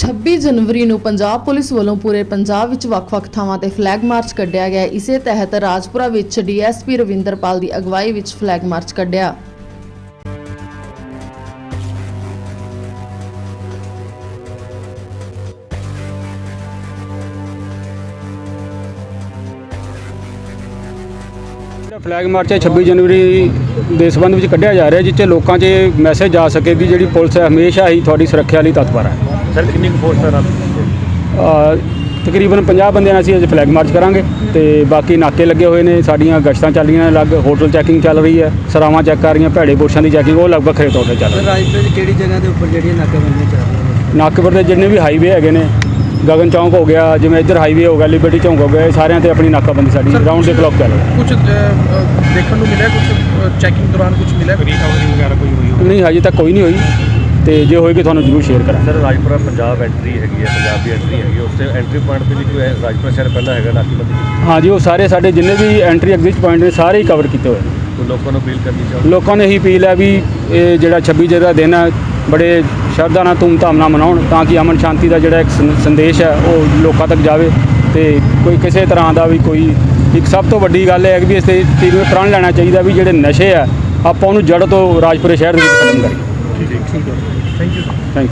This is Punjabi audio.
26 ਜਨਵਰੀ ਨੂੰ ਪੰਜਾਬ ਪੁਲਿਸ ਵੱਲੋਂ ਪੂਰੇ ਪੰਜਾਬ ਵਿੱਚ ਵੱਖ-ਵੱਖ ਥਾਵਾਂ ਤੇ ਫਲੈਗ ਮਾਰਚ ਕੱਢਿਆ ਗਿਆ। ਇਸੇ ਤਹਿਤ ਰਾਜਪੁਰਾ ਵਿੱਚ ਡੀਐਸਪੀ ਰਵਿੰਦਰਪਾਲ ਦੀ ਅਗਵਾਈ ਵਿੱਚ ਫਲੈਗ ਮਾਰਚ ਕੱਢਿਆ। ਜਿਹੜਾ ਫਲੈਗ ਮਾਰਚ ਹੈ 26 ਜਨਵਰੀ ਦੇ ਸੰਬੰਧ ਵਿੱਚ ਕੱਢਿਆ ਜਾ ਰਿਹਾ ਜਿੱਥੇ ਲੋਕਾਂ 'ਚ ਮੈਸੇਜ ਜਾ ਸਕੇ ਵੀ ਜਿਹੜੀ ਪੁਲਿਸ ਹੈ, ਹਮੇਸ਼ਾ ਹੀ ਤੁਹਾਡੀ ਸੁਰੱਖਿਆ ਲਈ ਤਤਪਰ ਹੈ। ਸਰ ਕਿੰਨੀ ਕੁ ਫੋਰਸ ਹੈ ਨਾਲ ਅ, ਤਕਰੀਬਨ 50 ਬੰਦਿਆਂ ਨਾਲ ਅਸੀਂ ਅੱਜ ਫਲੈਗ ਮਾਰਚ ਕਰਾਂਗੇ ਤੇ ਬਾਕੀ ਨਾਕੇ ਲੱਗੇ ਹੋਏ ਨੇ ਸਾਡੀਆਂ ਗਸ਼ਤਾਂ ਚੱਲ ਰਹੀਆਂ ਨੇ ਅਲੱਗ ਹੋਟਲ ਚੈਕਿੰਗ ਚੱਲ ਰਹੀ ਹੈ ਸਰਾਵਾਂ ਚੈੱਕ ਕਰ ਰਹੀਆਂ ਭੈੜੇ ਪੁਰਸ਼ਾਂ ਦੀ ਚੈਕਿੰਗ ਉਹ ਲਗਭਗ ਖਰੇ ਤੌਰ ਤੇ ਚੱਲ ਰਹੀ ਸਰ ਰਾਜਪੁਰ ਦੀ ਕਿਹੜੀ ਜਗ੍ਹਾ ਦੇ ਉੱਪਰ ਜਿਹੜੀਆਂ ਨਾਕਾਬੰਦੀਆਂ ਚੱਲ ਰਹੀਆਂ ਨੇ? ਹੈ ਨਾਕੇਪੁਰ ਦੇ ਜਿੰਨੇ ਵੀ ਹਾਈਵੇ ਹੈਗੇ ਨੇ ਗਗਨ ਚੌਂਕ ਹੋ ਗਿਆ ਜਿਵੇਂ ਇੱਧਰ ਹਾਈਵੇ ਹੋ ਗਿਆ ਲਿਬਰਟੀ ਚੌਂਕ ਹੋ ਗਿਆ ਇਹ ਸਾਰਿਆਂ ਤੇ ਆਪਣੀ ਨਾਕਾਬੰਦੀ ਸਾਡੀ ਰਾਉਂਡ ਦੇ ਕਲੌਕ ਚੱਲ ਰਹੀ ਹੈ। ਕੁਝ ਦੇਖਣ ਨੂੰ ਮਿਲਿਆ ਕੁਝ ਚੈਕਿੰਗ ਦੌਰਾਨ ਕੁਝ ਮਿਲਿਆ? ਰਿਕਵਰੀ ਵਗੈਰਾ ਕੋਈ ਹੋਈ ਹੋਵੇ? ਨਹੀਂ ਹਜੇ ਤੱਕ ਕੋਈ ਨਹੀਂ ਹੋਈ। ਤੇ ਜੇ ਹੋਏਗੀ ਤੁਹਾਨੂੰ ਜ਼ਰੂਰ ਸ਼ੇਅਰ ਕਰਾਂਗੇ। ਸਰ ਰਾਜਪੁਰਾ ਪੰਜਾਬ ਐਂਟਰੀ ਹੈਗੀ ਹੈ ਪੰਜਾਬ ਦੀ ਐਂਟਰੀ ਹੈਗੀ ਉਸ ਤੇ ਐਂਟਰੀ ਪੁਆਇੰਟ ਤੇ ਵੀ ਕੋਈ ਰਾਜਪੁਰਾ ਸ਼ਹਿਰ ਪਹਿਲਾਂ ਹੈਗਾ ਨਾਕੇਬੰਦੀ ਹਾਂਜੀ ਉਹ ਸਾਰੇ ਸਾਡੇ ਜਿੰਨੇ ਵੀ ਐਂਟਰੀ ਐਗਜ਼ਿਟ ਪੁਆਇੰਟ ਨੇ ਸਾਰੇ ਹੀ ਕਵਰ ਕੀਤੇ ਹੋਏ ਨੇ। ਲੋਕਾਂ ਨੂੰ ਅਪੀਲ ਕਰਨੀ ਚਾਹੁੰਦੇ? ਲੋਕਾਂ ਨੇ ਇਹੀ ਅਪੀਲ ਹੈ ਵੀ ਇਹ ਜਿਹੜਾ 26 ਜਨਵਰੀ ਦਾ ਦਿਨ ਹੈ ਬੜੇ ਸ਼ਰਧਾ ਨਾਲ ਧੂਮਧਾਮ ਨਾਲ ਮਨਾਉਣ ਤਾਂ ਕਿ ਅਮਨ ਸ਼ਾਂਤੀ ਦਾ ਜਿਹੜਾ ਇੱਕ ਸੰਦੇਸ਼ ਹੈ ਉਹ ਲੋਕਾਂ ਤੱਕ ਜਾਵੇ ਤੇ ਕੋਈ ਕਿਸੇ ਤਰ੍ਹਾਂ ਦਾ ਵੀ ਕੋਈ ਇੱਕ ਸਭ ਤੋਂ ਵੱਡੀ ਗੱਲ ਇਹ ਹੈ ਕਿ ਵੀ ਇਸ ਤੇ ਚੀਜ਼ ਨੂੰ ਪ੍ਰਣ ਲੈਣਾ ਚਾਹੀਦਾ ਵੀ ਜਿਹੜੇ ਨਸ਼ੇ ਆ ਆਪਾਂ ਉਹਨੂੰ ਜੜ ਤੋਂ ਰਾਜਪੁਰੇ ਸ਼ਹਿਰ ਦੇ ਵਿੱਚ ਖਤਮ ਕਰੀਏ। ठीक है ठीक है थैंक यू थैंक